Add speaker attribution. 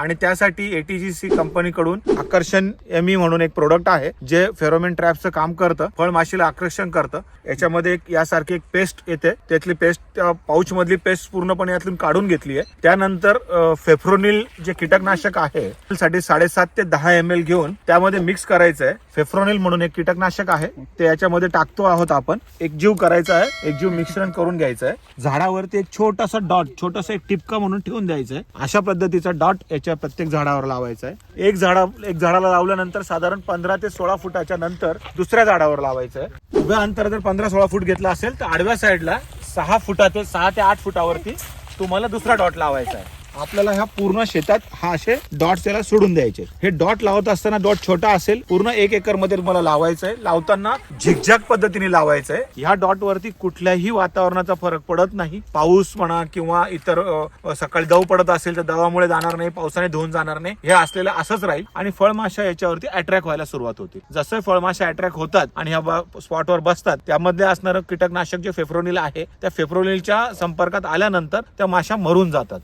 Speaker 1: आणि त्यासाठी एटीजीसी कंपनीकडून आकर्षण एमई म्हणून एक प्रोडक्ट आहे जे फेरोमेन ट्रॅपचं काम करतं फळमाशीला आकर्षण करतं. याच्यामध्ये एक यासारखी एक पेस्ट येते. त्यातली पेस्ट पाऊच मधली पेस्ट पूर्णपणे यातून काढून घेतली आहे. त्यानंतर फेफ्रोनिल जे कीटकनाशक आहे साठी साडेसात ते दहा एम एल घेऊन त्यामध्ये मिक्स करायचं आहे. फेफ्रोनिल म्हणून एक कीटकनाशक आहे. ते याच्यामध्ये टाकतो आहोत आपण. एक जीव करायचा आहे. एक जीव मिश्रण करून घ्यायचं आहे. झाडावरती एक छोटासा डॉट छोटासा एक टिपका म्हणून ठेवून द्यायचं आहे. अशा पद्धतीचा डॉट याच्या प्रत्येक झाडावर लावायचा आहे. एक झाडा एक झाडाला लावल्यानंतर साधारण पंधरा ते सोळा फुटाच्या नंतर दुसऱ्या झाडावर लावायचं आहे. उभ्या अंतर जर पंधरा सोळा फूट घेतला असेल तर आडव्या साईडला सहा फुटा ते सहा ते आठ फुटावरती तुम्हाला दुसरा डॉट लावायचा आहे. आपल्याला ह्या पूर्ण शेतात हा असे डॉट याला सोडून द्यायचे. हे डॉट लावत असताना डॉट छोटा असेल पूर्ण एक एकरमध्ये तुम्हाला लावायचं आहे. लावताना झिकझॅक पद्धतीने लावायचं आहे. ह्या डॉट वरती कुठल्याही वातावरणाचा फरक पडत नाही. पाऊस म्हणा किंवा इतर सकाळी दव पडत असेल तर दवामुळे जाणार नाही पावसाने धुवून जाणार नाही. हे असलेलं असंच राहील. आणि फळमाशा याच्यावरती अट्रॅक्ट व्हायला सुरुवात होते. जसं फळमाशा अट्रॅक्ट होतात आणि ह्या स्पॉटवर बसतात त्यामध्ये असणारं कीटकनाशक जे फेफ्रोनिल आहे त्या फेफ्रोनिलच्या संपर्कात आल्यानंतर त्या माशा मरून जातात.